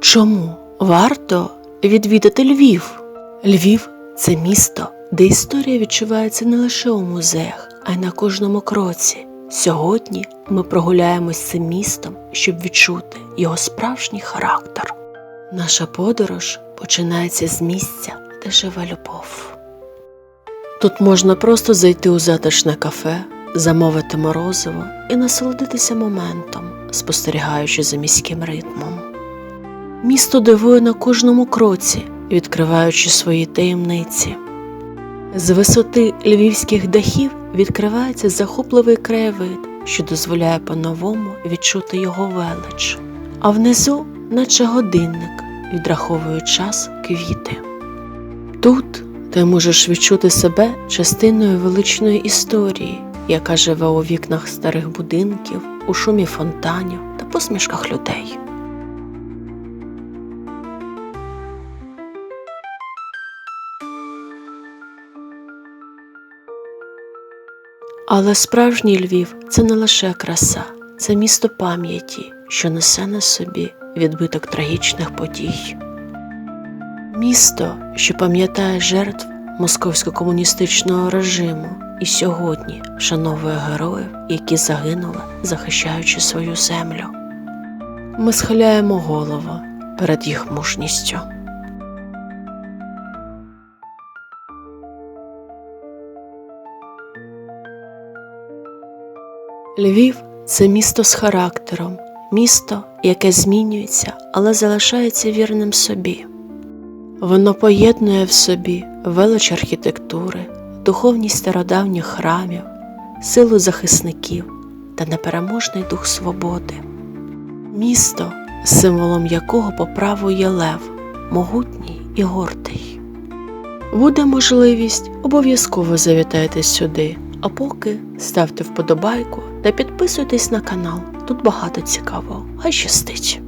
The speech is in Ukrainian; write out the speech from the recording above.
Чому варто відвідати Львів? Львів це місто, де історія відчувається не лише у музеях, а й на кожному кроці. Сьогодні ми прогуляємось цим містом, щоб відчути його справжній характер. Наша подорож починається з місця, де живе любов. Тут можна просто зайти у затишне кафе, замовити морозиво і насолодитися моментом, спостерігаючи за міським ритмом. Місто дивує на кожному кроці, відкриваючи свої таємниці. З висоти львівських дахів відкривається захопливий краєвид, що дозволяє по-новому відчути його велич, а внизу, наче годинник, відраховує час квіти. Тут ти можеш відчути себе частиною величної історії, яка живе у вікнах старих будинків, у шумі фонтанів та посмішках людей. Але справжній Львів це не лише краса, це місто пам'яті, що несе на собі відбиток трагічних подій. Місто, що пам'ятає жертв московсько-комуністичного режиму і сьогодні вшановує героїв, які загинули, захищаючи свою землю. Ми схиляємо голову перед їх мужністю. Львів це місто з характером, місто, яке змінюється, але залишається вірним собі. Воно поєднує в собі велич архітектури, духовність стародавніх храмів, силу захисників та непереможний дух свободи. Місто, символом якого по праву є лев, могутній і гордий. Буде можливість, обов'язково завітайте сюди, а поки ставте вподобайку та підписуйтесь на канал. Тут багато цікавого. Хай щастить!